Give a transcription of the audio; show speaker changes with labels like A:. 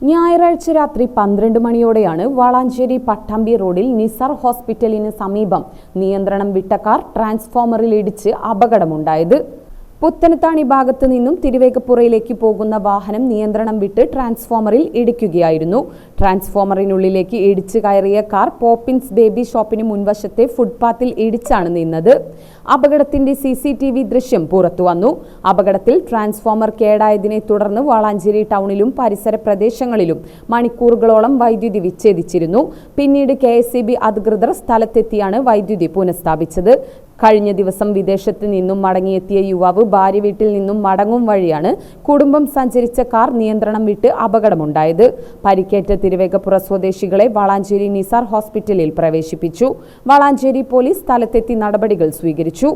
A: ഞായറാഴ്ച രാത്രി പന്ത്രണ്ട് മണിയോടെയാണ് വളാഞ്ചേരി പട്ടാമ്പി റോഡിൽ നിസാർ ഹോസ്പിറ്റലിന് സമീപം നിയന്ത്രണം വിട്ട കാർ ട്രാൻസ്ഫോമറിൽ ഇടിച്ച് അപകടമുണ്ടായത്. പുത്തനത്താണി ഭാഗത്തു നിന്നും തിരുവേഗപ്പുറയിലേക്ക് പോകുന്ന വാഹനം നിയന്ത്രണം വിട്ട് ട്രാൻസ്ഫോമറിൽ ഇടിക്കുകയായിരുന്നു. ട്രാൻസ്ഫോമറിനുള്ളിലേക്ക് ഇടിച്ചു കയറിയ കാർ പോപ്പിൻസ് ബേബി ഷോപ്പിന് മുൻവശത്തെ ഫുട്പാത്തിൽ ഇടിച്ചാണ് നിന്നത്. അപകടത്തിന്റെ സി സി ടി വി ദൃശ്യം പുറത്തുവന്നു അപകടത്തിൽ ട്രാൻസ്ഫോമർ കേടായതിനെ തുടർന്ന് വളാഞ്ചേരി ടൗണിലും പരിസര പ്രദേശങ്ങളിലും മണിക്കൂറുകളോളം വൈദ്യുതി വിച്ഛേദിച്ചിരുന്നു. പിന്നീട് കെ അധികൃതർ സ്ഥലത്തെത്തിയാണ് വൈദ്യുതി പുനഃസ്ഥാപിച്ചത്. കഴിഞ്ഞ ദിവസം വിദേശത്ത് നിന്നും മടങ്ങിയെത്തിയ യുവാവ് ഭാര്യ വീട്ടിൽ നിന്നും മടങ്ങും വഴിയാണ് കുടുംബം സഞ്ചരിച്ച കാർ നിയന്ത്രണം വിട്ട് അപകടമുണ്ടായത്. പരിക്കേറ്റ തിരുവേഗപ്പുറ സ്വദേശികളെ വളാഞ്ചേരി നിസാർ ഹോസ്പിറ്റലിൽ പ്രവേശിപ്പിച്ചു. വളാഞ്ചേരി പോലീസ് സ്ഥലത്തെത്തി നടപടികൾ സ്വീകരിച്ചു.